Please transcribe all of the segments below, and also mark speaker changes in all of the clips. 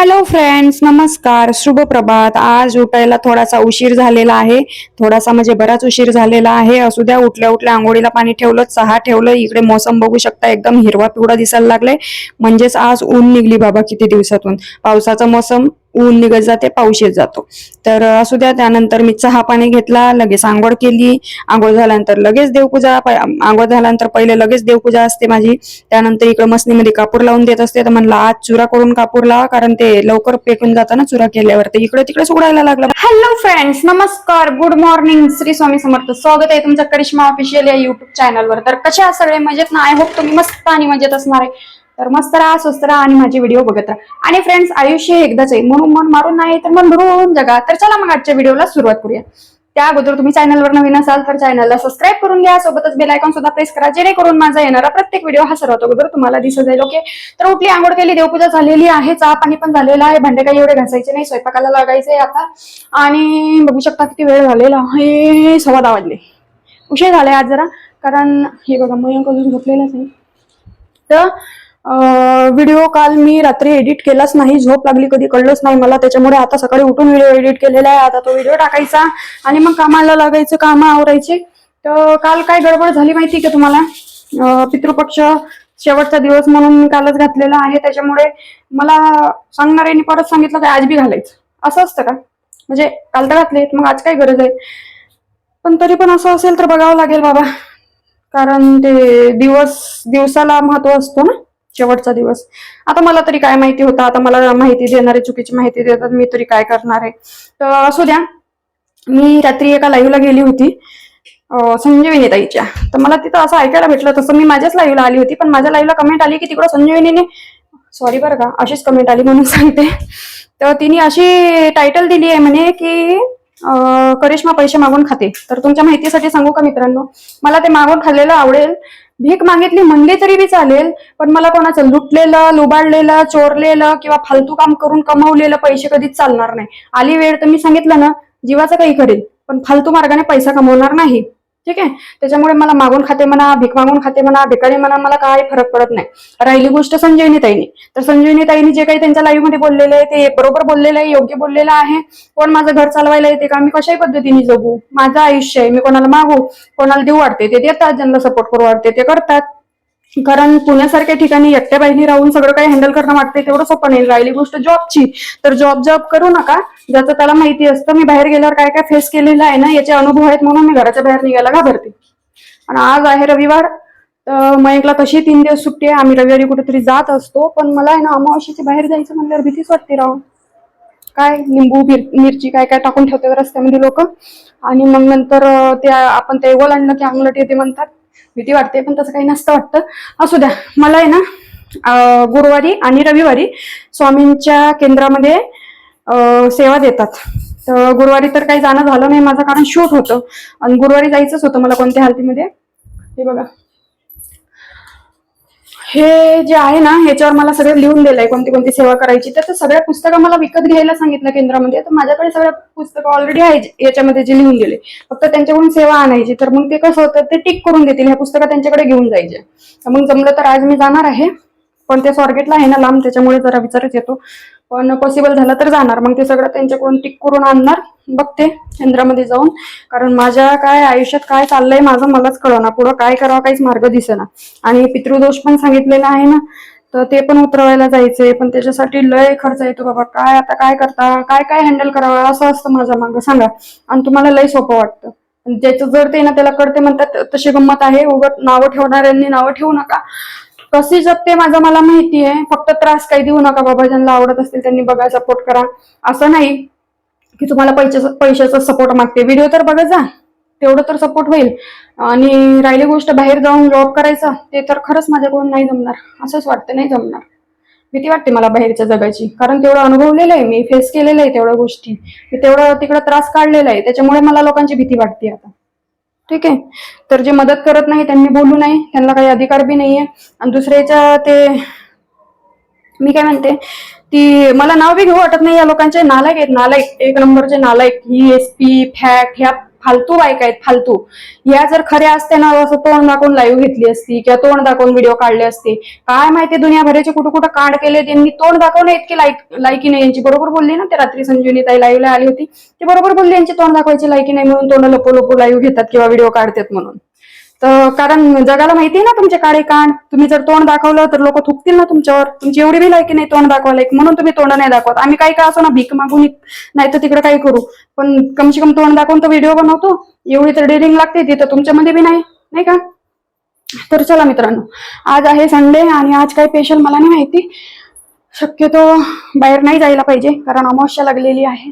Speaker 1: Hello friends नमस्कार. शुभ प्रभात. आज उठायला थोडासा उशीर झालेला आहे. थोडासा म्हणजे बराच उशीर झालेला आहे. असू द्या उठल्या उठल्या आंघोळीला पाणी ठेवलं चहा ठेवलं इकडे मोसम बघू शकता एकदम हिरवा पिवळा दिसायला लागले म्हणजेच आज ऊन निघली बाबा किती दिवसातून. पावसाचा मोसम ऊन निघत जाते पाऊस येत जातो. तर असू द्या त्यानंतर मी चहा पाणी घेतला लगेच आंघोळ केली. आंघोळ झाल्यानंतर लगेच देवपूजा आंघोळ झाल्यानंतर पहिले लगेच देवपूजा असते माझी. त्यानंतर इकडे मसनीमध्ये कापूर लावून देत असते. तर म्हणलं आज चुरा करून कापूर लावा कारण ते लवकर पेटून जाताना चुरा केल्यावर. तर इकडे तिकडे उडायला लागलं. हॅलो फ्रेंड्स नमस्कार. Good morning Shri Swami Samarth. स्वागत आहे तुमचं करिश्मा ऑफिशियल या युट्यूब चॅनलवर तर कशा सगळे? मजेत ना? आय होप तुम्ही मस्त आणि मजेत असणार आहे. तर मस्त राहा स्वस्त राहा आणि माझे व्हिडिओ बघत राहा. आणि फ्रेंड्स आयुष्य एकदाच आहे. म्हणून मन मारून नाही तर मन भरून जगा. तर चला मग आजच्या व्हिडिओला सुरुवात करूया. त्या अगोदर तुम्ही चॅनलवर नवीन असाल तर चॅनलला सबस्क्राईब करून घ्या. सोबतच बेल आयकॉन सुद्धा प्रेस करा. जेणेकरून माझा येणारा प्रत्येक व्हिडिओ हा सर्वात अगोदर तुम्हाला दिसत जाईल ओके तर उठली आंघोळ केली देवपूजा झालेली आहे. चहा पाणी पण झालेलं आहे. भांडे काही एवढे घासायचे नाही. स्वयंपाकाला लागायचे आता. आणि बघू शकता किती वेळ झालेला आहे. सव्वा दहा वाजले. उशीर झालाय आज जरा. कारण हे बघा मयंक अजून झोपलेलाच नाही. तर व्हिडिओ काल मी रात्री एडिट केलाच नाही झोप लागली कधी कळलंच नाही मला. त्याच्यामुळे आता सकाळी उठून व्हिडिओ एडिट केलेला आहे. आता तो व्हिडिओ टाकायचा आणि मग कामाला लागायचं कामं आवरायचे. तर काल काय गडबड झाली माहिती का तुम्हाला? पितृपक्ष शेवटचा दिवस म्हणून मी कालच घातलेला आहे. त्याच्यामुळे मला सांगणाऱ्यांनी परत सांगितलं काय आज बी घालायचं. असं असतं का? म्हणजे काल तर घातले मग आज काय गरज आहे? पण तरी पण असं असेल तर बघावं लागेल बाबा. कारण ते दिवस दिवसाला महत्त्व असतो ना? शेवटचा दिवस. आता मला तरी काय माहिती होता? आता मला माहिती देणारे चुकीची माहिती देतात मी तरी काय करणार आहे? तर असू द्या. मी रात्री एका लाईव्हला गेली होती संजीविनी ताईच्या तर मला तिथं असं ऐकायला भेटलं तसं मी माझ्याच लाईव्हला आली होती पण माझ्या लाईव्हला कमेंट आली की तिकडं संजीविनीने सॉरी बरं का अशीच कमेंट आली म्हणून सांगते. तर तिने अशी टायटल दिली आहे म्हणे की करिश्मा पैसे मागून खाते. तर तुमच्या माहितीसाठी सांगू का मित्रांनो? मला ते मागून खाल्लेलं आवडेल. भीक मागितली म्हणली तरी बी चालेल पण मला कोणाचं लुटलेलं लुबाडलेलं चोरलेलं किंवा फालतू काम करून कमवलेलं पैसे कधीच चालणार नाही. आली वेळ तर मी सांगितलं ना जीवाचं काही करेल पण फालतू मार्गाने पैसा कमवणार नाही. ठीक आहे? त्याच्यामुळे मला मागून खाते म्हणा भीक मागून खाते म्हणा भिकारी म्हणा मला काही फरक पडत नाही. राहिली गोष्ट संजयनी ताईनी तर संजयनी ताईनी जे काही त्यांच्या लाईव्हमध्ये बोललेलं आहे ते बरोबर बोललेलं आहे योग्य बोललेलं आहे. कोण माझं घर चालवायला येते का? मी कशाही पद्धतीने जगू. माझं आयुष्य आहे मी कोणाला मागू कोणाला देऊ वाटते ते देतात ज्यांना सपोर्ट करू वाटते ते करतात. कारण पुण्यासारख्या ठिकाणी एकट्या बाईनी राहून सगळं काही हँडल करणं वाटते तेवढं सोपं नाही. राहिली गोष्ट जॉबची तर जॉब जॉब करू नका. ज्याचं त्याला माहिती असतं मी बाहेर गेल्यावर काय काय फेस केलेलं आहे ना याचे अनुभव आहेत म्हणून मी घराच्या बाहेर निघायला घाबरते. आणि आज आहे रविवार. मयंकला कशी तीन दिवस सुट्टी आहे आम्ही रविवारी कुठेतरी जात असतो. पण मला आहे ना अमावशीची बाहेर जायचं म्हणल्यावर भीतीच वाटते राहून काय लिंबू मिरची काय काय टाकून ठेवतात रस्त्यामध्ये लोक. आणि मग नंतर ते आपण ते ओलांडलं की अंगलट येते म्हणतात. भीती वाटते पण तसं काही नसतं वाटतं. असू द्या. मला आहे ना गुरुवारी आणि रविवारी स्वामींच्या केंद्रामध्ये सेवा देतात. तर गुरुवारी तर काही जाणं झालं नाही माझं कारण शूट होतं. आणि गुरुवारी जायचंच होतं मला कोणत्या हालतीमध्ये. हे बघा. हे जे आहे ना ह्याच्यावर मला सगळं लिहून दिलंय कोणती कोणती सेवा करायची. तर सगळ्या पुस्तकं मला विकत घ्यायला सांगितलं केंद्रामध्ये. तर माझ्याकडे सगळ्या पुस्तकं ऑलरेडी आहे याच्यामध्ये जे लिहून दिले फक्त त्यांच्याकडून सेवा आणायची. तर मग ते कसं होतं ते टिक करून देतील. ह्या पुस्तकं त्यांच्याकडे घेऊन जायचे तर मग जमलं तर आज मी जाणार आहे. पण ते स्वारगेटला आहे ना लांब त्याच्यामुळे जरा विचारच येतो. पण पॉसिबल झालं तर जाणार. मग ते सगळं त्यांच्याकडून टिक करून आणणार. बघते केंद्रामध्ये जाऊन. कारण माझ्या काय आयुष्यात काय चाललंय माझं मलाच कळना. पुढं काय करावं काहीच मार्ग दिसेना. आणि पितृदोष पण सांगितलेला आहे ना तर ते पण उतरवायला जायचंय. पण त्याच्यासाठी लय खर्च येतो बाबा. काय आता काय करता? काय काय हँडल करावं? असं असतं माझ्या मागं. सांगा. आणि तुम्हाला लय सोपं वाटतं. ज्याचं जर ते ना त्याला कळते म्हणतात तशी गंमत आहे. उगत नावं ठेवणाऱ्यांनी नावं ठेवू नका. कशी जगते माझं मला माहिती आहे फक्त त्रास काही देऊ नका बाबा ज्यांना आवडत असतील त्यांनी बघा सपोर्ट करा. असं नाही की तुम्हाला पैशाचा पैशाचा सपोर्ट मागते. व्हिडिओ तर बघत जा. तेवढं तर सपोर्ट होईल. आणि राहिली गोष्ट बाहेर जाऊन जॉब करायचा ते तर खरंच माझ्याकडून नाही जमणार. असंच वाटतं नाही जमणार. भीती वाटते मला बाहेरच्या जगाची. कारण तेवढं अनुभवलेलं आहे मी फेस केलेलं आहे तेवढ्या गोष्टी. मी तेवढं तिकडं त्रास काढलेला आहे. त्याच्यामुळे मला लोकांची भीती वाटते आता. ठीक आहे? तर जे मदत करत नाही त्यांनी बोलू नये. त्यांना काही अधिकार बी नाहीये. आणि दुसऱ्याच्या ते मी काय म्हणते ती मला नाव बी घेऊ वाटत नाही या लोकांचे. नालायक आहेत नालायक. एक नंबरचे नालायक. ही एस पी फॅट ह्या
Speaker 2: फालतू बायका आहेत फालतू. या जर खऱ्या असते ना असं तोंड दाखवून लाईव्ह घेतली असती किंवा तोंड दाखवून व्हिडिओ काढले असते काय माहिती दुनियाभराचे कुठं कुठं कांड केले त्यांनी तोंड दाखवले इतके लाईक लायकी नाही. यांची बरोबर बोलली ना ते रात्री संजीवनी ताई लाईव्हला आली होती. ते बरोबर बोलली यांची तोंड दाखवायची लायकी नाही म्हणून तोंड लपो लपो लाईव्ह घेतात किंवा व्हिडिओ काढतात म्हणून. तर कारण जगाला माहिती आहे ना तुमचे काळे कान तुम्ही जर तोंड दाखवलं तर लोक थुकतील ना तुमच्यावर. तुमची एवढी बिल आहे की नाही तोंड दाखवायला म्हणून तुम्ही तोंड नाही दाखवत. आम्ही काही का असो ना भीक मागून नाही तर तिकडे काही करू. पण कमसे कम तोंड दाखवून तर व्हिडिओ बनवतो. एवढी तर डेअरिंग लागते ती तर तुमच्यामध्ये बी नाही. नाही का? तर चला मित्रांनो आज आहे संडे आणि आज काही स्पेशल मला नाही माहिती. शक्यतो बाहेर नाही जायला पाहिजे कारण अमावस्या लागलेली आहे.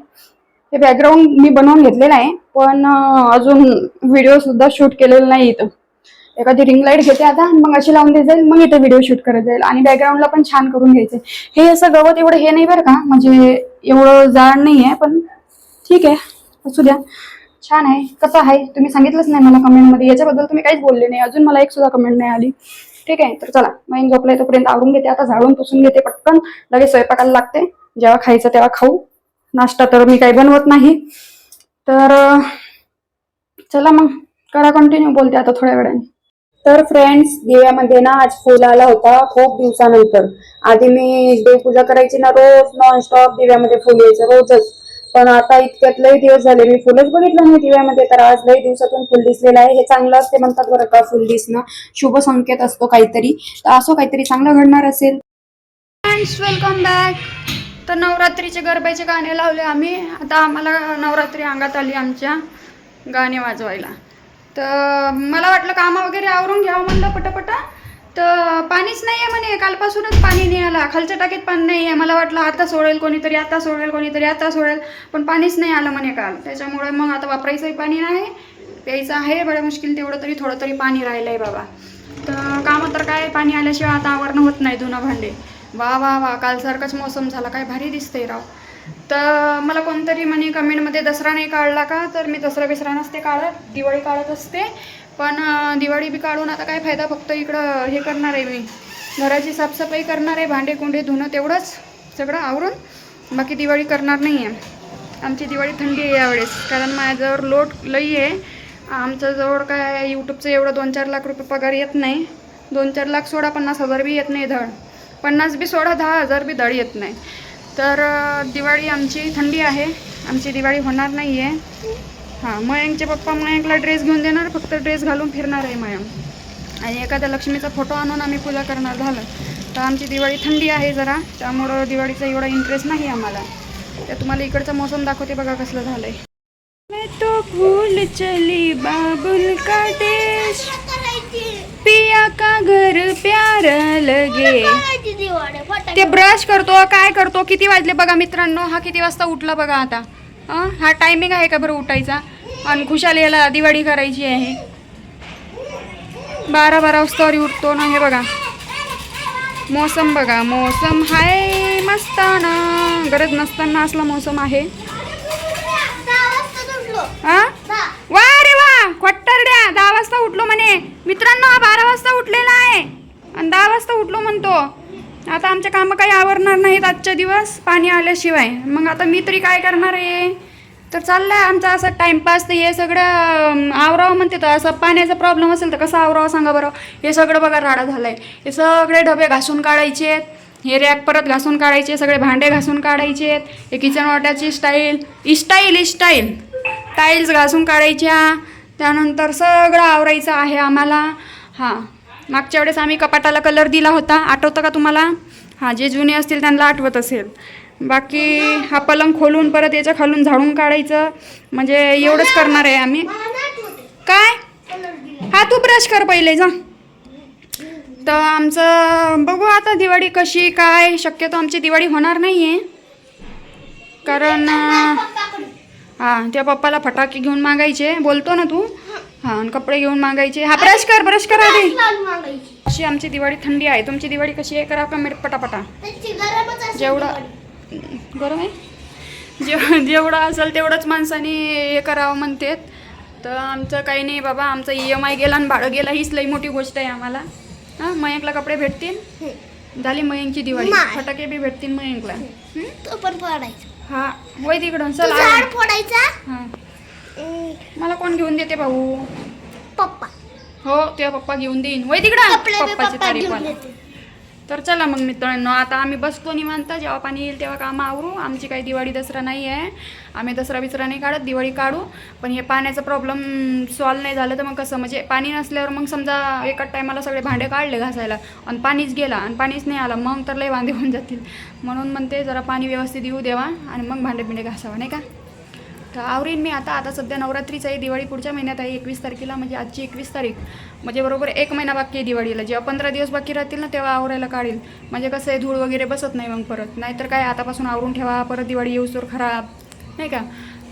Speaker 2: हे बॅकग्राऊंड मी बनवून घेतलेलं आहे पण अजून व्हिडिओ सुद्धा शूट केलेला नाही इथं. एखादी रिंग लाइट घेते आता आणि मग अशी लावून देत जाईल मग इथे व्हिडिओ शूट करत जाईल आणि बॅकग्राऊंडला पण छान करून घ्यायचे. हे असं गवत एवढं हे नाही बरं का म्हणजे एवढं जाड नाही आहे पण ठीक आहे असू द्या. छान आहे कसं आहे तुम्ही सांगितलंच नाही मला कमेंटमध्ये याच्याबद्दल तुम्ही काहीच बोलले नाही अजून मला एक सुद्धा कमेंट नाही आली. ठीक आहे तर चला मग झोपलाय तोपर्यंत आवरून घेते आता झाडून पुसून घेते पटकन. लगेच स्वयंपाकाला लागते जेव्हा खायचं तेव्हा खाऊ. नाश्ता तर मी काही बनवत नाही. तर चला मग करा कंटिन्यू बोलते आता थोड्या वेळाने. तर फ्रेंड्स दिव्यामध्ये ना आज फुल आला होता खूप दिवसानंतर. आधी मी देवपूजा करायची ना रोज नॉनस्टॉप दिव्यामध्ये फुल यायचं रोजच. पण आता इतक्यात लई दिवस झाले मी फुलच बघितलं नाही दिव्यामध्ये तर आज लई दिवसातून फुल दिसलेलं आहे. हे चांगलं असते म्हणतात बरं का फुल दिसणं. शुभ संकेत असतो काहीतरी. तर असं काहीतरी चांगलं घडणार असेल. फ्रेंड्स वेलकम बॅक तर नवरात्रीचे गरब्याचे गाणे लावले आम्ही. आता आम्हाला नवरात्री अंगात आली आमच्या गाणे वाजवायला. तर मला वाटलं कामं वगैरे आवरून घ्यावं म्हणलं पटापटा. तर पाणीच नाही आहे म्हणे. कालपासूनच पाणी नाही आला. खालच्या टाकीत पाणी नाही आहे मला वाटलं आता सोडेल कोणीतरी आता सोडेल कोणीतरी आता सोडेल. पण पाणीच नाही आलं म्हणे काल. त्याच्यामुळे मग आता वापरायचंही पाणी नाही प्यायचं आहे. बरं मुश्किल तेवढं तरी थोडं तरी पाणी राहिलं आहे बाबा. तर कामं तर काय पाणी आल्याशिवाय आता आवरणं होत नाही धुणं भांडे. वा वा वा. कालसारखंच मौसम झाला. काय भारी दिसतंय राव. तर मला कोणतरी म्हणे कमेंटमध्ये दसरा नाही काढला का? तर मी दसरा बिसरा नसते काढत दिवाळी काढत असते. पण दिवाळी बी काढून आता काय फायदा फक्त इकडं हे करणार आहे मी. घराची साफसफाई करणार आहे भांडे कुंडे धुणं तेवढंच सगळं आवरून. बाकी दिवाळी करणार नाही आहे. आमची दिवाळी थंडी आहे यावेळेस कारण माझ्याजवळ लोट लई आहे. आमच्याजवळ काय यूट्यूबचं एवढं दोन चार लाख रुपये पगार येत नाही. दोन चार लाख सोळा पन्नास हजार बी येत नाही धड. पन्नास बी सोळा दहा हजार बी धड येत नाही. तर दिवाळी आमची थंडी आहे. आमची दिवाळी होणार नाही आहे हां मयंकचे पप्पा मयंकला ड्रेस घेऊन देणार फक्त ड्रेस घालून फिरणार आहे मयंक. आणि एखाद्या लक्ष्मीचा फोटो आणून आम्ही पूजा करणार झालं. तर आमची दिवाळी थंडी आहे जरा. त्यामुळं दिवाळीचा एवढा इंटरेस्ट नाही आम्हाला. तर तुम्हाला इकडचं मौसम दाखवते बघा कसलं झालं आहे तो भूल चली बाबुल का देश? पिया का घर प्यारा लगे? ते ब्रश करतो काय करतो? किती वाजले बघा मित्रांनो? हा किती वाजता उठला बघा आता? हं? हा टायमिंग आहे का बरं उठायचा? आणि खुशाल याला दिवाळी करायची आहे. बारा बारा वाजता उठतो ना हे बघा. मोसम बघा मोसम हाय मस्ताना. गरज नसताना असला मोसम आहे. हा? वा रे वा! खोट्टारड्या दहा वाजता उठलो म्हणे. मित्रांनो हा बारा वाजता उठलेला आहे. आणि दहा वाजता उठलो म्हणतो. आता आमचे कामं काही आवरणार नाहीत आजच्या दिवस पाणी आल्याशिवाय. मग आता मी तरी काय करणार आहे? तर चाललंय आमचा असं टाइमपास तर हे सगळं अं, आवरावं म्हणते तर असं पाण्याचा प्रॉब्लेम असेल तर कसं आवरावं सांगा बरं? हे सगळं बघा राडा आहे हे सगळे डबे घासून काढायचे हे रॅक परत घासून काढायचे सगळे भांडे घासून काढायचे हे किचन वाट्याची स्टाईल इस्टाईल इस्टाईल टाईल्स घासून काढायच्या. त्यानंतर सगळं आवरायचं आहे आम्हाला. हां मागच्या वेळेस आम्ही कपाटाला कलर दिला होता. आठवतं का तुम्हाला? हां जे जुने असतील त्यांना आठवत असेल. बाकी हा पलंग खोलून परत याच्या खालून झाडून काढायचं. म्हणजे एवढंच करणार आहे आम्ही. काय? हा तू ब्रश कर पहिले जा. तर आमचं बघू आता दिवाळी कशी काय? शक्यतो आमची दिवाळी होणार नाही आहे कारण हां त्या पप्पाला फटाके घेऊन मागायचे बोलतो ना तू? हां आणि कपडे घेऊन मागायचे. हा ब्रश कर ब्रश कर आधी. अशी आमची दिवाळी थंडी आहे. तुमची दिवाळी कशी आहे? करा कमेंट पटापटा. जेवढं गरम आहे? जेव जेवढं असेल तेवढंच माणसाने हे करावं म्हणतेत तर आमचं काही नाही बाबा आमचं ई एम आय गेला आणि भाडं गेला. हीच लई मोठी गोष्ट आहे आम्हाला. हां मयंकला कपडे भेटतील? झाली मयंकची दिवाळी. फटाके बी भेटतील मयंकला?
Speaker 3: तो पण फोडायचा
Speaker 2: हा होय तिकडून चल
Speaker 3: फोडायचा?
Speaker 2: हां. मला कोण घेऊन देते भाऊ?
Speaker 3: पप्पा.
Speaker 2: हो तुझ्या पप्पा घेऊन देईन. वय तिकडं
Speaker 3: बी
Speaker 2: पप्पाची
Speaker 3: पप्पा
Speaker 2: तारीफ
Speaker 3: घेऊन
Speaker 2: वाला.
Speaker 3: देते.
Speaker 2: तर चला मग मित्रांनो आता आम्ही बसतो निवांत. जेव्हा पाणी येईल तेव्हा कामं आवरू. आमची काही दिवाळी दसरा नाही आहे. आम्ही दसरा बिसरा नाही काढत दिवाळी काढू. पण हे पाण्याचा प्रॉब्लेम सॉल्व नाही झालं तर मग कसं? म्हणजे पाणी नसल्यावर मग समजा एकाच टायमाला सगळे भांडे काढले घासायला आणि पाणीच गेला आणि पाणीच नाही आलं मग तर लय वांदे होऊन जातील. म्हणून म्हणते जरा पाणी व्यवस्थित येऊ देवा आणि मग भांडे बिंडे घासावा नाही का? तर आवरीन मी आता. आता सध्या नवरात्रीचं आहे दिवाळी पुढच्या महिन्यात आहे एकवीस तारखेला म्हणजे आजची एकवीस तारीख. म्हणजे बरोबर एक महिना बाकी आहे दिवाळीला. जेव्हा पंधरा दिवस बाकी राहतील ना तेव्हा आवरायला काढील म्हणजे कसं आहे धूळ वगैरे बसत नाही मग परत. नाहीतर काय आतापासून आवरून ठेवा परत दिवाळी येऊसतोर खराब. नाही का?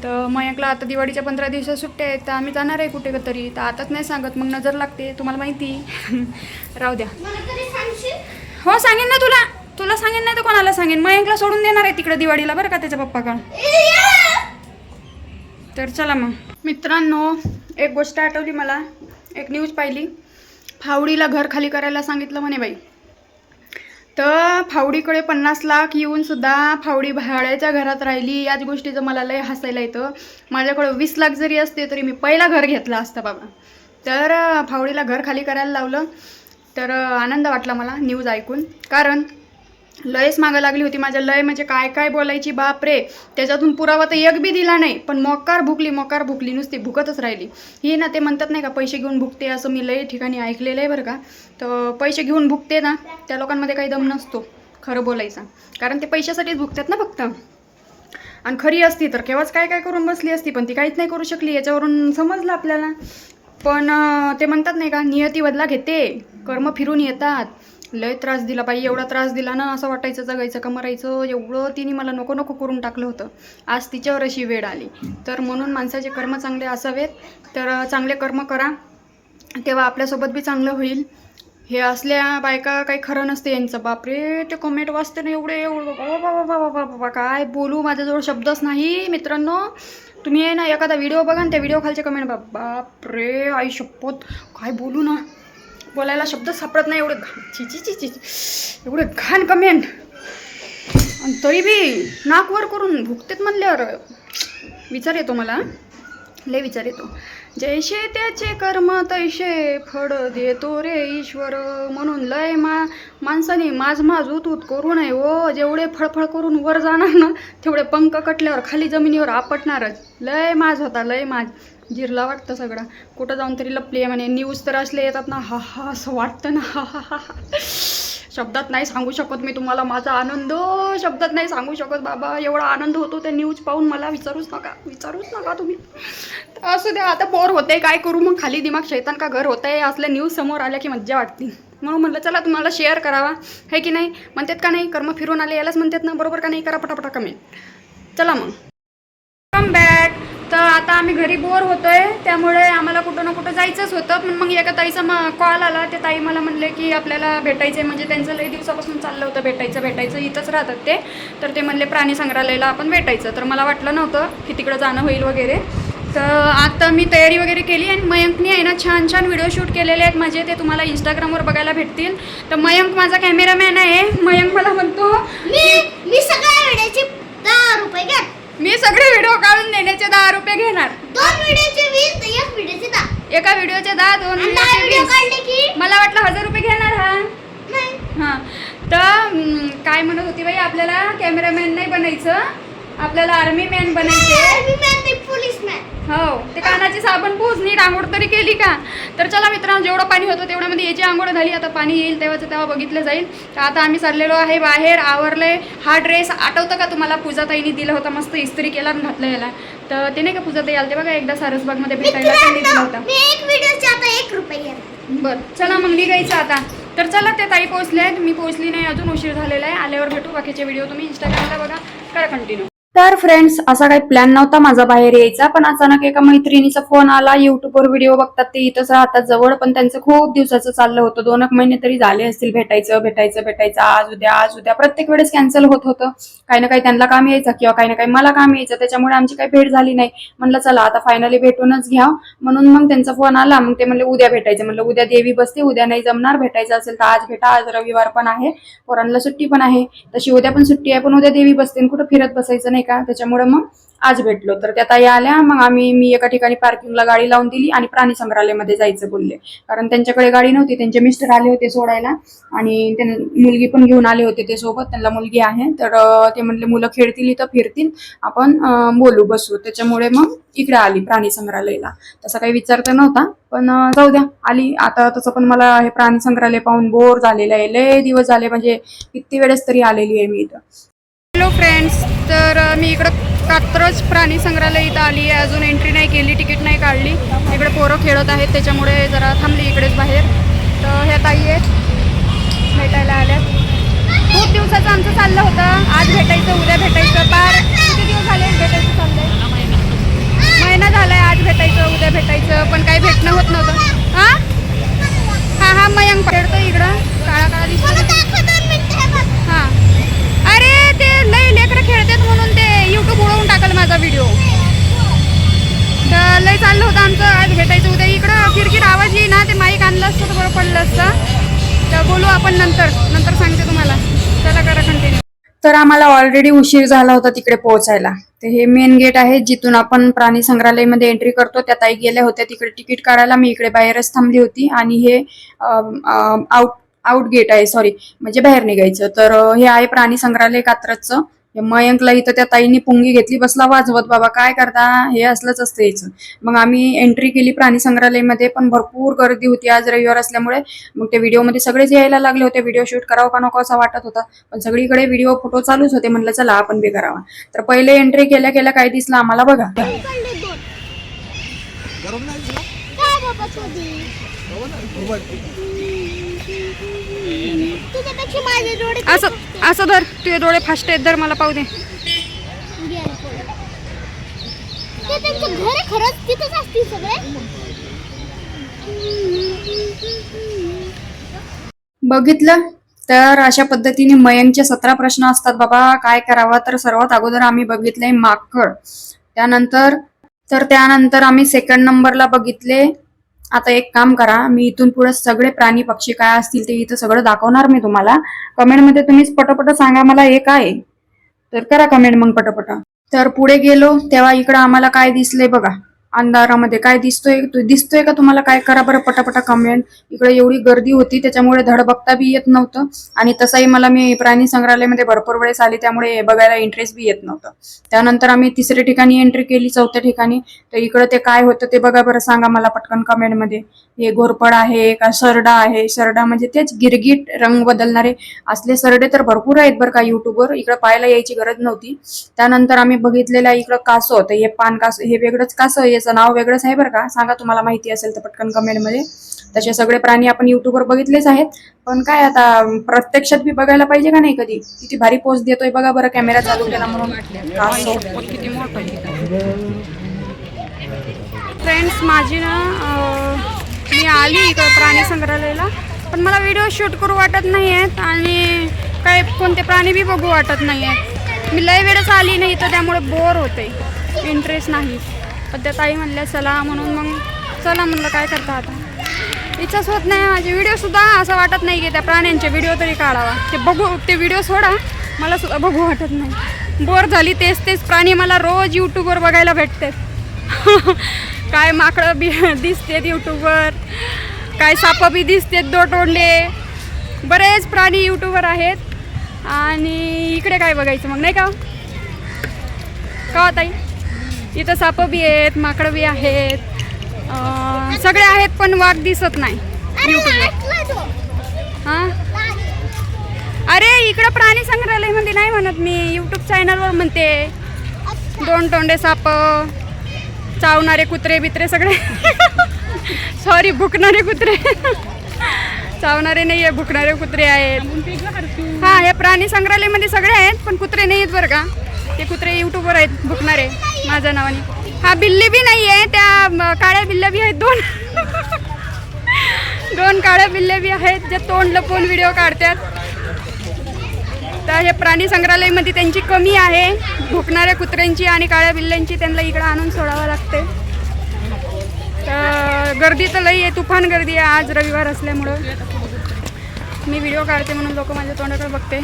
Speaker 2: तर मयकला आता दिवाळीच्या पंधरा दिवसात सुट्ट्या आहेत तर आम्ही जाणार आहे कुठे तरी. तर आताच नाही सांगत मग नजर लागते. तुम्हाला माहिती राहू द्या. हो सांगेन ना तुला. तुला सांगेन नाही तर कोणाला सांगेन. मयंकला सोडून देणार आहे तिकडे दिवाळीला बरं का त्याच्या पप्पाकडं! तर चला मग. मित्रांनो एक गोष्ट आठवली मला. एक न्यूज पाहिली. फावडीला घर खाली करायला सांगितलं म्हणे बाई. तर फावडीकडे पन्नास लाख येऊन सुद्धा फावडी भाड्याच्या घरात राहिली. याच गोष्टीचं मला लय हसायला येतं. माझ्याकडे वीस लाख जरी असते तरी मी पहिला घर घेतलं असतं बाबा. तर फावडीला घर खाली करायला लावलं. तर आनंद वाटला मला न्यूज ऐकून. कारण लयच मागं लागली होती. माझ्या लय म्हणजे काय काय बोलायची? बाप रे त्याच्यातून पुरावा तर एक बी दिला नाही. पण मोकार भुकली मोकार भुकली. नुसती भुकतच राहिली. ही ना ते म्हणतात नाही का पैसे घेऊन भुकते असं मी लय ठिकाणी ऐकलेलं आहे बरं का. तर पैसे घेऊन भुकते ना त्या लोकांमध्ये काही दम नसतो. खरं बोलायचा. कारण ते पैशासाठीच भुकतात ना फक्त. आणि खरी असती तर केव्हाच काय काय करून बसली असती पण ती काहीच नाही करू शकली. याच्यावरून समजलं आपल्याला. पण ते म्हणतात नाही का नियती बदला घेते. कर्म फिरून येतात. लय त्रास दिला बाई एवढा त्रास दिला ना असं वाटायचं जगायचं का मरायचं एवढं तिने मला नको नको करून टाकलं होतं. आज तिच्यावर अशी वेळ आली. तर म्हणून माणसाचे कर्म चांगले असावेत. तर चांगले कर्म करा. तेव्हा आपल्यासोबत बी चांगलं होईल. हे असल्या बायका काही खरं नसते यांचं. बापरे ते कमेंट वाचते ना एवढे एवढं. बाबा बाबा बाबा बाबा बाबा काय बोलू? माझ्याजवळ शब्दच नाही मित्रांनो. तुम्ही आहे ना एखादा व्हिडिओ बघा ना त्या व्हिडिओ खालचे कमेंट बाप बापरे आई शपथ. काय बोलू ना? बोलायला शब्द सापडत नाही एवढे घाण ची ची ची ची एवढे घाण कमेंट. आणि तरी बी नाक वर करून भुकतेत म्हणल्यावर विचार येतो मला लय विचार येतो. जैसे त्याचे कर्म तैसे फळ देतो रे ईश्वर. म्हणून लय मा माणसाने माझ माझ उत उत करू नये ओ जेवढे फळफळ करून वर जाणार ना तेवढे पंख कटल्यावर खाली जमिनीवर आपटणारच. लय माझ होता लय माज. जिरला वाटतं सगळा. कुठं जाऊन तरी लपली आहे म्हणे. न्यूज तर असले येतात ना. हा हा असं वाटतं ना. हा हा हा हा. शब्दात नाही सांगू शकत मी तुम्हाला. माझा आनंद शब्दात नाही सांगू शकत बाबा. एवढा आनंद होतो त्या न्यूज पाहून. मला विचारूच नका. विचारूच नका तुम्ही. असू द्या आता बोर होते काय करू मग? खाली दिमाग शैतान का घर होतंय? असल्या न्यूज समोर आल्या की मज्जा वाटते. म्हणून म्हटलं चला तुम्हाला शेअर करावा. हे की नाही? म्हणतात का नाही? कर्म फिरून आले यालाच म्हणतात ना. बरोबर का नाही? करा पटापटा कमेंट. चला मग. कम बॅक तर आता आम्ही घरी बोर होतोय त्यामुळे आम्हाला कुठं ना कुठं जायचंच होतं. पण मग एका ताईचा म कॉल आला ते ताई मला म्हणले की आपल्याला भेटायचं आहे म्हणजे त्यांचं लई दिवसापासून चाललं होतं भेटायचं भेटायचं इथंच राहतात ते. तर ते म्हणले प्राणी संग्रहालयाला आपण भेटायचं. तर मला वाटलं नव्हतं की तिकडं जाणं होईल वगैरे. तर आता मी तयारी वगैरे केली आणि मयंकनी आहे ना छान छान व्हिडिओ शूट केलेले आहेत. माझे ते तुम्हाला इंस्टाग्रामवर बघायला भेटतील. तर मयंक माझा कॅमेरामॅन आहे. मयंक मला म्हणतो
Speaker 3: मी मी सगळ्या वेळेचे दहा रुपये घ्या
Speaker 2: मी सगळे व्हिडिओ काढून देण्याचे दहा रुपये घेणार
Speaker 3: दोन व्हिडिओचे वीस तर एक व्हिडिओचे दहा
Speaker 2: एका व्हिडिओचे दहा दोन व्हिडिओचे मला वाटलं हजार रुपये घेणार हा.
Speaker 3: नाही.
Speaker 2: हां. तर काय म्हणत होती बाई आपल्याला कॅमेरामॅन नाही बनायचं. आपल्याला आर्मी मॅन बनायचे हो. ते कानाची साबण पूस नीट आंघोळ तरी केली का? तर चला मित्रांनो जेवढं पाणी होतं तेवढ्यामध्ये याची आंघोळ झाली. आता पाणी येईल तेव्हाचं तेव्हा बघितलं जाईल. तर आता आम्ही चाललेलो आहे बाहेर. आवरले हा ड्रेस आठवतं का तुम्हाला? पूजाताईने दिला होता. मस्त इस्त्री केला आणि घातलं याला. तर ते नाही का पूजाताई आलते बघा एकदा सारसबागमध्ये भेटायला. होता.
Speaker 3: एक रुपये घेणार
Speaker 2: बर चला मग निघायचं आता. तर चला त्या ताई पोहोचल्या आहेत. मी पोहोचली नाही अजून उशीर झालेला आहे. आल्यावर भेटू बाकीचे व्हिडिओ तुम्ही इंस्टाग्रामला बघा. करा कंटिन्यू तर फ्रेंड्स असा काही प्लॅन नव्हता माझा बाहेर यायचा पण अचानक एका मैत्रिणीचा फोन आला. युट्यूबवर व्हिडिओ बघतात ते इथंच राहतात जवळ पण त्यांचं खूप दिवसाचं चाललं होतं. दोन एक महिने तरी झाले असतील भेटायचं भेटायचं भेटायचं. आज उद्या आज उद्या. प्रत्येक वेळेस कॅन्सल होत होतं. काही ना काही त्यांना काम यायचं किंवा काही ना काही मला काम यायचं. त्याच्यामुळे आमची काही भेट झाली नाही. म्हणलं चला आता फायनली भेटूनच घ्या. म्हणून मग त्यांचा फोन आला. मग ते म्हणले उद्या भेटायचं. म्हणलं उद्या देवी बसते. उद्या नाही जमणार. भेटायचं असेल तर आज भेटा. आज रविवार पण आहे. पोरांना सुट्टी पण आहे. तशी उद्या पण सुट्टी आहे पण उद्या देवी बसते. कुठं फिरत बसायचं नाही. का? त्याच्यामुळे मग आज भेटलो. तर त्या ताई आल्या मग आम्ही मी एका ठिकाणी पार्किंगला गाडी लावून दिली आणि प्राणी संग्रहालयामध्ये जायचं बोलले. कारण त्यांच्याकडे गाडी नव्हती त्यांचे मिस्टर आले होते सोडायला आणि मुलगी पण घेऊन आले होते ते सोबत त्यांना मुलगी आहे. तर ते म्हणले मुलं खेळतील इथं फिरतील आपण बोलू बसू. त्याच्यामुळे मग इकडे आली प्राणी संग्रहालयाला. तसा काही विचार तर नव्हता पण जाऊ द्या आली. आता तसं पण मला हे प्राणी संग्रहालय पाहून बोर झालेलं आहे. लय दिवस झाले म्हणजे किती वेळेस तरी आलेली आहे मी इथं. फ्रेंड्स तर मी इकडं कात्रज प्राणी संग्रहालय इथं आली आहे. अजून एंट्री नाही केली तिकीट नाही काढली. इकडे पोरं खेळत आहेत त्याच्यामुळे जरा थांबली इकडेच बाहेर. तर ह्या ताई आहेत. भेटायला आल्यात. खूप दिवसाचं आमचं चाललं होतं. आज भेटायचं उद्या भेटायचं. पार किती दिवस झाले भेटायचं चाललंय? महिना झालाय आज भेटायचं उद्या भेटायचं पण काही भेटणं होत नव्हतं. हां हां हां मयंक. खेळतो इकडं. काळा काळा दिसतो अरे ते लई लेकर खेळतात म्हणून ते युट्यूब उडवून टाकल माझा व्हिडिओ तर लई चाललं होतं आमचं. आज भेटायचं उद्या इकडं. किरकिर आवाज येई ना ते माईक आणलं असतं तर बरं पडलं असतं. तर बोलू आपण नंतर. नंतर सांगते तुम्हाला. चला करा कंटिन्यू तर आम्हाला ऑलरेडी उशीर झाला होता तिकडे पोहोचायला. तर हे मेन गेट आहे जिथून आपण प्राणी संग्रहालयमध्ये एंट्री करतो. त्या ताई गेल्या होत्या तिकडे तिकीट काढायला. मी इकडे बाहेरच थांबली होती. आणि हे आउट आउट गेट आहे सॉरी म्हणजे बाहेर निघायचं. तर हे आहे प्राणी संग्रहालय कात्रजचं. हे मयंकला इथं त्या ताईंनी पुंगी घेतली बसला वाजवत बाबा काय करता? हे असलंच असतं याचं. मग आम्ही एंट्री केली प्राणी संग्रहालयमध्ये पण भरपूर गर्दी होती आज रविवार असल्यामुळे. मग ते व्हिडिओमध्ये सगळेच यायला लागले होते व्हिडिओ शूट करावं का नको? असं वाटत होता. पण सगळीकडे व्हिडिओ फोटो चालूच होते म्हणलं चला आपण बी करावा. तर पहिले एंट्री केल्या केल्या काय दिसलं आम्हाला बघा.
Speaker 3: तुझ्यापेक्षा माझे डोळे
Speaker 2: असं असं धर तुझे डोळे फास्ट आहेत धर मला पाहू दे.
Speaker 3: गेले पुढे. ते त्यांचं घर आहे खरंच तिथंच असतील सगळे.
Speaker 2: बघितलं? तर अशा पद्धतीने मयंकचे सतरा प्रश्न असतात बाबा. काय करावं? तर सर्वात अगोदर आम्ही बघितले माकड. त्यानंतर तर त्यानंतर आम्ही सेकंड नंबरला बघितले. आता एक काम करा मी इथून पुढे सगळे प्राणी पक्षी काय असतील ते इथं सगळं दाखवणार मी तुम्हाला. कमेंटमध्ये तुम्हीच पटपट सांगा मला हे काय आहे. तर करा कमेंट मग पटपट. तर पुढे गेलो तेव्हा इकडं आम्हाला काय दिसलंय बघा. अंधारामध्ये काय दिसतोय? दिसतोय का तुम्हाला? काय करा बरं पटापटा कमेंट इकडे एवढी गर्दी होती त्याच्यामुळे धड बघता बी येत नव्हतं. आणि तसंही मला मी प्राणी संग्रहालयामध्ये भरपूर वेळेस आली त्यामुळे बघायला इंटरेस्ट बी येत नव्हतं. त्यानंतर आम्ही तिसऱ्या ठिकाणी एंट्री केली चौथ्या ठिकाणी. तर इकडं ते काय होतं ते बघा बरं सांगा मला पटकन कमेंटमध्ये हे घोरपड आहे का? सरडा आहे. सरडा म्हणजे तेच गिरगिट रंग बदलणारे असले सरडे तर भरपूर आहेत बरं का युट्यूबवर इकडं पाहायला यायची गरज नव्हती. त्यानंतर आम्ही बघितलेलं इकडं कासो तर हे पान कासो हे वेगळंच कासव त्याचं नाव वेगळंच आहे बरं का. सांगा तुम्हाला माहिती असेल तर पटकन कमेंटमध्ये. तसे सगळे प्राणी आपण युट्यूबवर बघितलेच आहेत. पण काय आता प्रत्यक्षात बी बघायला पाहिजे का नाही कधी? किती भारी पोस्ट देतोय बघा बरं कॅमेरा चालू केला म्हणून. फ्रेंड्स माझी ना मी आली इकडं प्राणी संग्रहालयाला पण मला व्हिडिओ शूट करू वाटत नाही आहेत आणि काय कोणते प्राणी बी बघू वाटत नाही आहेत मी लय वेळेस आली नाही तर त्यामुळे बोर होते. इंटरेस्ट नाही. पण त्या ताई म्हणल्या चला म्हणून मग चला म्हणलं काय करता आता? इच्छाच होत नाही माझे. व्हिडिओसुद्धा असं वाटत नाही की त्या प्राण्यांचे व्हिडिओ तरी काढावा. ते बघू ते व्हिडिओ सोडा. मला सुद्धा बघू वाटत नाही. बोर झाली तेच तेच. प्राणी मला रोज यूट्यूबवर बघायला भेटतात. काय माकडं बी दिसतेत यूट्यूबवर काय साप बी दिसतेत दोटोंडे. बरेच प्राणी यूट्यूबवर आहेत. आणि इकडे काय बघायचं मग नाही का? का हो ताई? इथं साप बी आहेत माकडं बी आहेत. अं, सगळे आहेत पण वाघ दिसत नाही. हां? अरे इकडं प्राणी संग्रहालयमध्ये नाही म्हणत मी. यूट्यूब चॅनलवर म्हणते. दोन तोंडे साप चावणारे कुत्रे बित्रे सगळे. सॉरी भुकणारे कुत्रे. चावणारे नाही आहे भुकणारे कुत्रे आहेत. हां हे प्राणी संग्रहालयमध्ये सगळे आहेत पण कुत्रे नाही आहेत बरं का. ते कुत्रे यूट्यूबवर आहेत भुकणारे. माझ्या नावाने. हा बिल्ली बी नाही आहे त्या काळ्या बिल्ल्या बी आहेत दोन. दोन काळ्या बिल्ल्या बी आहेत जे तोंड लपवून व्हिडिओ काढतात. तर हे प्राणी संग्रहालयमध्ये त्यांची कमी आहे. भुकणाऱ्या कुत्र्यांची आणि काळ्या बिल्ल्यांची त्यांना इकडं आणून सोडावं लागते तर गर्दी तर लई आहे तुफान गर्दी आहे आज रविवार असल्यामुळं. मी व्हिडिओ काढते म्हणून लोक माझ्या तोंडाकडे बघते.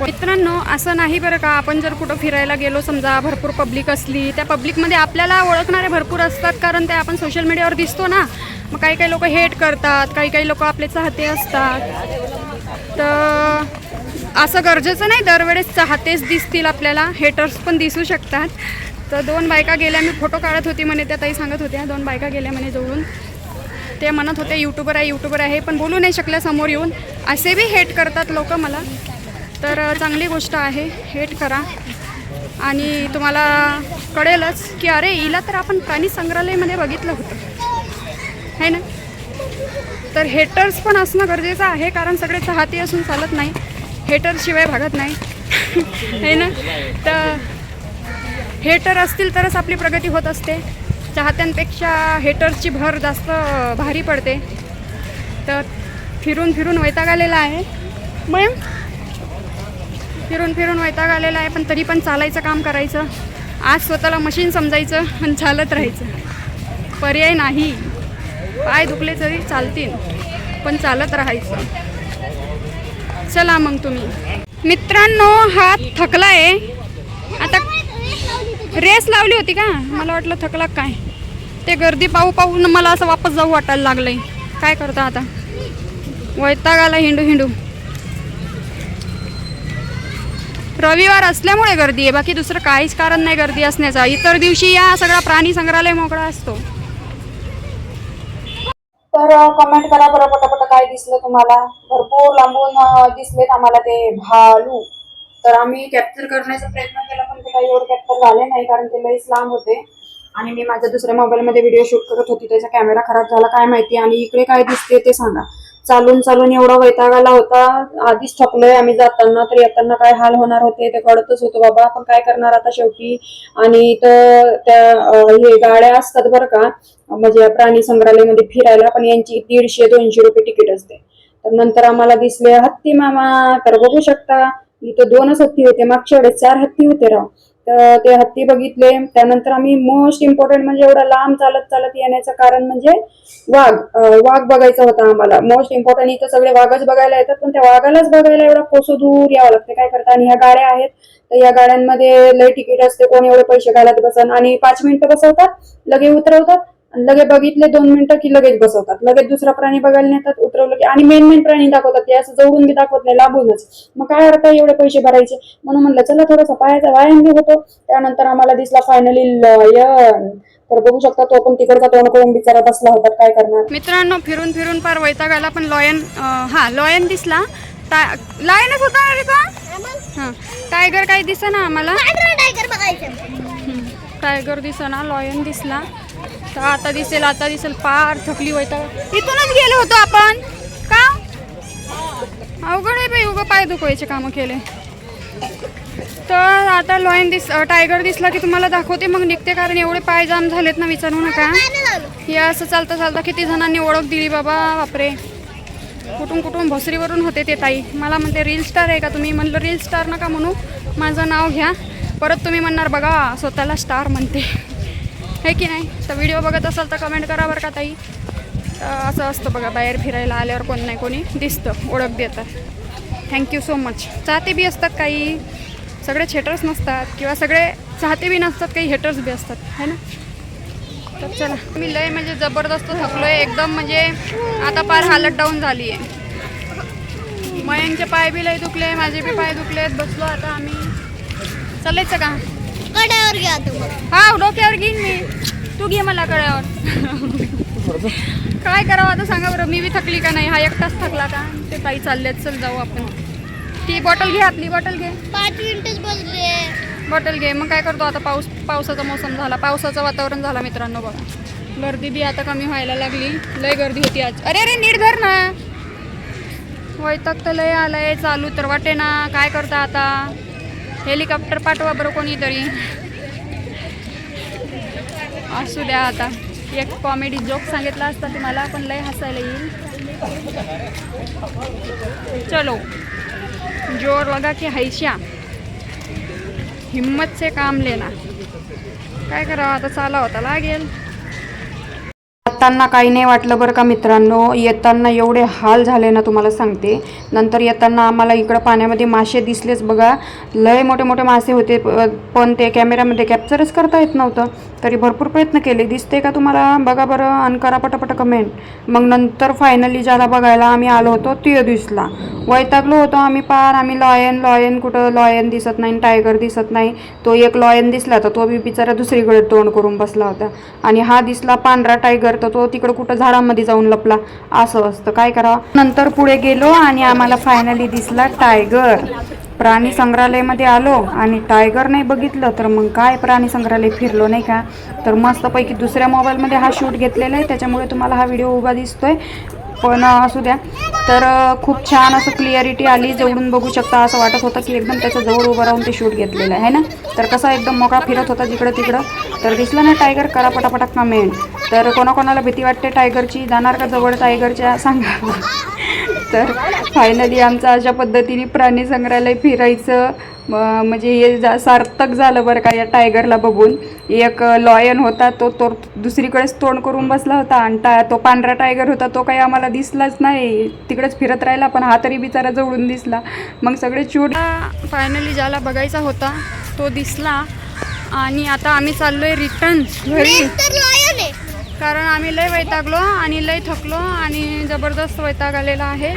Speaker 2: मित्रांनो असं नाही बरं का आपण जर कुठं फिरायला गेलो समजा भरपूर पब्लिक असली त्या पब्लिकमध्ये आपल्याला ओळखणारे भरपूर असतात कारण ते आपण सोशल मीडियावर दिसतो ना. मग काही काही लोक हेट करतात काही काही लोक आपले चाहते असतात. तर असं गरजेचं नाही दरवेळेस चाहतेच दिसतील आपल्याला हेटर्स पण दिसू शकतात. तर दोन बायका गेल्या मी फोटो काढत होती म्हणे त्या ताई सांगत होत्या दोन बायका गेल्या म्हणे जवळून. ते म्हणत होते यूट्यूबर आहे यूट्यूबर आहे पण बोलू नाही शकल्या समोर येऊन. असे बी हेट करतात लोक मला. तर चांगली गोष्ट आहे. हेट करा. आणि तुम्हाला कळेलच की अरे हिला तर आपण प्राणी संग्रहालयमध्ये बघितलं होतं. है ना? तर हेटर्स पण असणं गरजेचं आहे कारण सगळे चाहते असून चालत नाही. हेटरशिवाय भागत नाही. है ना? तर हेटर असतील तरच आपली प्रगती होत असते. चाहत्यांपेक्षा हेटर्सची भर जास्त भारी पडते. तर फिरून फिरून वैताग आलेला आहे. मग फिरून फिरून वैताग आलेला आहे पण तरी पण चालायचं काम करायचं. आज स्वतःला मशीन समजायचं आणि चालत राहायचं. पर्याय नाही. पाय दुखले तरी चालतील पण चालत राहायचं. चला मग तुम्ही. मित्रांनो हात थकला आहे आता रेस लावली होती का? मला वाटलं थकला काय? ते गर्दी पाहू पाहून मला असं वापस जाऊ वाटायला लागलंय. काय करता आता? वैताग आला हिंडू हिंडू. रविवार असल्यामुळे गर्दी आहे. बाकी दुसरं काहीच कारण नाही गर्दी असण्याचा. इतर दिवशी या सगळा प्राणी संग्रहालय मोकळा असतो.
Speaker 1: तर कमेंट करा बरं पटापट काय दिसलं तुम्हाला? भरपूर लांबून दिसलेत आम्हाला ते भालू. तर आम्ही कॅप्चर करण्याचा प्रयत्न केला पण ते काही एवढं कॅप्चर झाले नाही कारण ते लईच लांब होते. आणि मी माझ्या दुसऱ्या मोबाईलमध्ये व्हिडिओ शूट करत होती. त्याचा कॅमेरा खराब झाला. काय माहिती? आणि इकडे काय दिसते ते सांगा. चालून चालून एवढा वैताग आला होता. आधीच थकलोय आम्ही जाताना. तर येताना काय हाल होणार होते ते कळतच होतो. बाबा आपण काय करणार आता शेवटी? आणि तर त्या हे गाड्या असतात बरं का म्हणजे प्राणी संग्रहालयामध्ये फिरायला. पण यांची दीडशे दोनशे रुपये तिकीट असते. तर नंतर आम्हाला दिसले हत्ती मामा तर बघू शकता. इथं दोनच हत्ती होते. मागच्या वेळेस चार हत्ती होते राव. तर ते हत्ती बघितले. त्यानंतर आम्ही मोस्ट इम्पॉर्टंट म्हणजे एवढं लांब चालत चालत येण्याचं कारण म्हणजे वाघ. वाघ बघायचा होता आम्हाला. मोस्ट इम्पॉर्टंट इथं सगळे वाघच बघायला येतात पण त्या वाघालाच बघायला एवढा कोसो दूर यावं लागतं. काय करता? आणि ह्या गाड्या आहेत. तर या गाड्यांमध्ये लय तिकीट असते. कोण एवढे पैसे घालत बसन. आणि पाच मिनिटं बसवतात. लगे उतरवतात. लगे बघितले दोन मिनिटं की लगेच बसवतात. लगेच दुसरा प्राणी बघायला नेतात उतरवलं की आणि मेन मेन प्राणी दाखवतात ते असं जवळून बी दाखवत नाही लांबूनच. मग काय अर्थ आहे एवढे पैसे भरायचे? म्हणून म्हणलं चला थोडासा पायाचा व्यायाम बी होतो. त्यानंतर आम्हाला दिसला फायनली लयन तर बघू शकता तो पण तिकडचा तोंड करून बिचारा बसला होता काय करणार?
Speaker 2: मित्रांनो फिरून फिरून फार वैताग आला पण लॉयन हा लॉयन दिसला. लॉयनच होता अरे का हां टायगर काही दिसा ना आम्हाला
Speaker 3: टायगर बघायचं.
Speaker 2: टायगर दिसना लॉयन दिसला. तर आता दिसेल आता दिसेल. फार थकली वैताग इथूनच गेलो होतो आपण. का? अवघड आहे बाई उगं पाय दुखवायचे कामं केले. तर आता लॉयन दिस टायगर दिसला की तुम्हाला दाखवते मग निघते कारण एवढे पाय जाम झालेत ना विचारू नका. हे असं चालता चालता किती जणांनी ओळख दिली बाबा बापरे. कुठून कुठून भोसरीवरून होते ते ताई. मला म्हणते रील स्टार आहे का तुम्ही? म्हणलं रील स्टार नका म्हणू. माझं नाव घ्या. परत तुम्ही म्हणणार बघा स्वतःला स्टार म्हणते. हे की नाही? तर व्हिडिओ बघत असाल तर कमेंट करा बरं का ताई. असं असतं बघा बाहेर फिरायला आल्यावर कोण नाही कोणी दिसतं ओळख देतात. थँक्यू सो मच चाहते बी असतात काही. सगळे हेटर्स नसतात किंवा सगळे चाहते बी नसतात काही हेटर्स बी असतात है ना? तर चला. मी लय म्हणजे जबरदस्त थकलो आहे एकदम म्हणजे आता पार हालत डाऊन झाली आहे मयांचे पाय बी लय दुखले माझे बी पाय दुखले आहेत बसलो आता आम्ही. चालायचं का?
Speaker 3: कड्यावर घ्या तू.
Speaker 2: हा डोक्यावर घेईन मी. तू घे मला कळ्यावर काय करावं आता सांगा बरं मी बी थकली का नाही? हा एकटाच थकला का? ते ताई चाललेत चल जाऊ आपण. ती बॉटल घे आपली बॉटल घे.
Speaker 3: पाच मिनिटच बसले.
Speaker 2: बॉटल घे. मग काय करतो आता? पाऊस पावसाचा मोसम झाला. पावसाचं वातावरण झाला मित्रांनो बघा. गर्दी बी आता कमी व्हायला लागली. लय गर्दी होती आज. अरे अरे नीट धर ना. वैताग तर लय आलंय. चालू तर वाटे ना काय करता आता? हेलिकॉप्टर पाठवा बरं कोणीतरी. असू द्या आता. एक कॉमेडी जोक सांगितला असता तुम्हाला पण लय हसायला येईल. चलो. जोर लगा की हैशा हिम्मत से काम लेना. काय करावं आता? चाला होता लागेल. जाताना काही नाही वाटलं बरं का मित्रांनो. येताना एवढे हाल झाले ना तुम्हाला सांगते. नंतर येताना आम्हाला इकडं पाण्यामध्ये मासे दिसलेच बघा. लय मोठे मोठे मासे होते पण ते कॅमेऱ्यामध्ये कॅप्चरच करता येत नव्हतं. तरी भरपूर प्रयत्न केले. दिसते का तुम्हाला? बघा बरं अन करा पटापट कमेंट मग नंतर फायनली ज्याला बघायला आम्ही आलो होतो तिय दिसला वैतागलो होतो आम्ही पार. आम्ही लॉयन लॉयन कुठं? लॉयन दिसत नाही टायगर दिसत नाही. तो एक लॉयन दिसला तर तो बी बिचारा दुसरीकडे तोंड करून बसला होता. आणि हा दिसला पांढरा टायगर तर तो तिकडं कुठं झाडामध्ये जाऊन लपला. असं असतं. काय करावं? नंतर पुढे गेलो आणि आम्हाला फायनली दिसला टायगर. प्राणी संग्रहालयामध्ये आलो आणि टायगर नाही बघितलं तर मग काय प्राणी संग्रहालय फिरलो नाही का? तर मस्तपैकी दुसऱ्या मोबाईलमध्ये हा शूट घेतलेला आहे. त्याच्यामुळे तुम्हाला हा व्हिडिओ उभा दिसतोय. पण असू द्या. तर खूप छान असं क्लिअरिटी आली. जवळून बघू शकता असं वाटत होतं की एकदम त्याच्याजवळ उभं राहून ते शूट घेतलेलं आहे है ना? तर कसा एकदम मोकळा फिरत होता जिकडं तिकडं. तर दिसलं ना टायगर करा पटापटा कमेंट. तर कोणाकोणाला भीती वाटते टायगरची जाणार का जवळ टायगरच्या सांगा. तर फायनली आमचं अशा पद्धतीने प्राणी संग्रहालय फिरायचं. म्हणजे हे जा सार्थक झालं बरं का या टायगरला बघून. एक लॉयन होता तो तो दुसरीकडेच तोंड करून बसला होता. आणि टा तो पांढरा टायगर होता तो काही आम्हाला दिसलाच नाही. तिकडेच फिरत राहिला पण हा तरी बिचारा जवळून दिसला. मग सगळे चूट फायनली ज्याला बघायचा होता तो दिसला. आणि आता आम्ही चाललोय रिटर्न घरी. कारण आम्ही लय वैतागलो आणि लय थकलो आणि जबरदस्त वैताग आलेला आहे.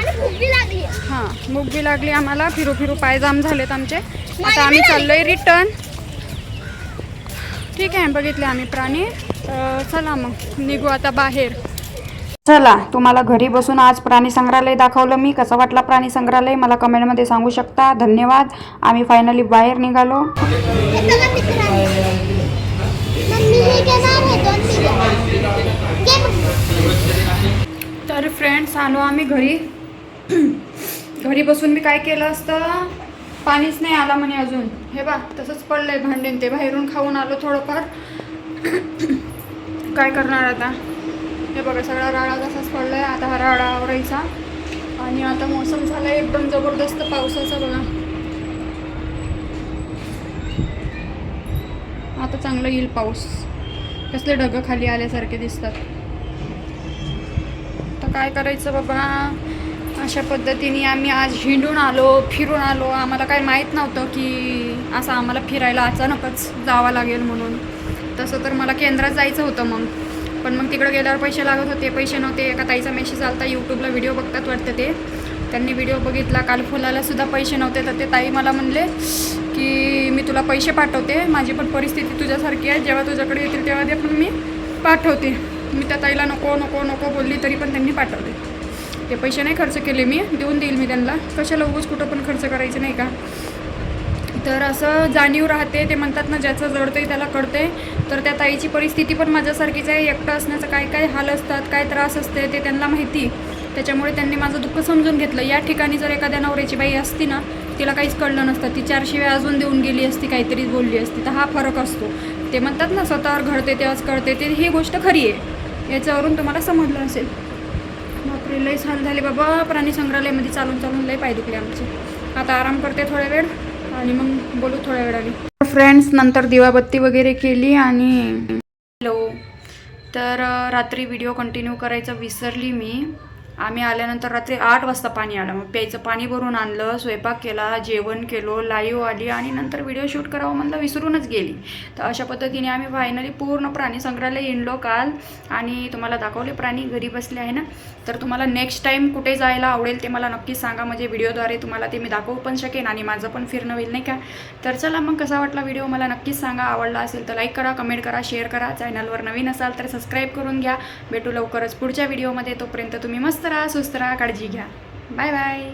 Speaker 2: हां भूक बी लागली आम्हाला. फिरू फिरू पाय जाम झालेत आमचे. आता आम्ही चाललोय रिटर्न ठीक आहे बघितले आम्ही प्राणी. चला मग निघू आता बाहेर. चला तुम्हाला घरी बसून आज प्राणी संग्रहालय दाखवलं मी. कसं वाटला प्राणी संग्रहालय? मला कमेंटमध्ये सांगू शकता. धन्यवाद. आम्ही फायनली बाहेर निघालो.
Speaker 3: हे
Speaker 2: तर फ्रेंड्स आलो आम्ही घरी. घरी बसून मी काय केलं असतं? पाणीच नाही आला म्हणे अजून. हे बा तसंच पडलंय भांडेन ते. बाहेरून खाऊन आलो थोडंफार. काय करणार आता? हे बघा सगळा राडा तसाच पडलाय. आता हा राडा आवरायचा. आणि आता मोसम झालाय एकदम जबरदस्त पावसाचा बघा. आता चांगलं येईल पाऊस. कसले ढग खाली आल्यासारखे दिसतात. तर काय करायचं बाबा? अशा पद्धतीने आम्ही आज हिंडून आलो फिरून आलो. आम्हाला काही माहीत नव्हतं की असं आम्हाला फिरायला अचानकच जावं लागेल म्हणून. तसं तर मला केंद्रात जायचं होतं मग. पण मग तिकडं गेल्यावर पैसे लागत होते पैसे नव्हते. एका ताईचा मेसेज आलता यूट्यूबला व्हिडिओ बघतात वाटतं ते. त्यांनी व्हिडिओ बघितला. काल फुलाला सुद्धा पैसे नव्हते तर ते ताई मला म्हणले की मी तुला पैसे पाठवते. माझी पण परिस्थिती तुझ्यासारखी आहे. जेव्हा तुझ्याकडे येतील तेव्हा ते पण मी पाठवते. मी त्या ताईला नको नको नको बोलली तरी पण त्यांनी पाठवले. ते पैसे नाही खर्च केले मी. देऊन देईल मी त्यांना. कशाला उगूच कुठं पण खर्च करायचे नाही का? तर असं जाणीव राहते. ते म्हणतात ना ज्याचं जडतंय त्याला कळते तर त्या ताईची परिस्थिती पण माझ्यासारखीच आहे. एकटं असण्याचं काय काय हाल असतात काय त्रास असते ते त्यांना माहिती. त्याच्यामुळे त्यांनी माझं दुःख समजून घेतलं. या ठिकाणी जर एखाद्या नवऱ्याची बाई असती ना तिला काहीच कळलं नसतं. ती चार शिव्या अजून देऊन गेली असती काहीतरी बोलली असती. तर हा फरक असतो. ते म्हणतात ना स्वतःवर घडते तेव्हाच कळते. ते ही गोष्ट खरी आहे. याच्यावरून तुम्हाला समजलं असेल. बापरे लय हाल झाले बाबा. प्राणी संग्रहालयामध्ये चालून चालून लय पाय दुखले आमचे. आता आराम करते थोड्या वेळ आणि मग बोलू थोड्या वेळाने. फ्रेंड्स नंतर दिवाबत्ती वगैरे केली आणि हॅलो तर रात्री व्हिडिओ कंटिन्यू करायचं विसरली मी. आम्ही आल्यानंतर रात्री आठ वाजता पाणी आलं. मग प्यायचं पाणी भरून आणलं स्वयंपाक केला जेवण केलो लाईव्ह आली आणि नंतर व्हिडिओ शूट करावं म्हणलं विसरूनच गेली. तर अशा पद्धतीने आम्ही फायनली पूर्ण प्राणी संग्रहालय हिंडलो काल आणि तुम्हाला दाखवले प्राणी घरी बसले आहे ना? तर तुम्हाला नेक्स्ट टाईम कुठे जायला आवडेल ते मला नक्कीच सांगा. म्हणजे व्हिडिओद्वारे तुम्हाला ते मी दाखवू पण शकेन आणि माझं पण फिरणं होईल नाही का? तर चला मग कसा वाटला व्हिडिओ मला नक्कीच सांगा. आवडला असेल तर लाईक करा कमेंट करा शेअर करा. चॅनलवर नवीन असाल तर सबस्क्राईब करून घ्या. भेटू लवकरच पुढच्या व्हिडिओमध्ये तोपर्यंत तुम्ही मस्त राहा स्वस्त राहा काळजी घ्या. Bye bye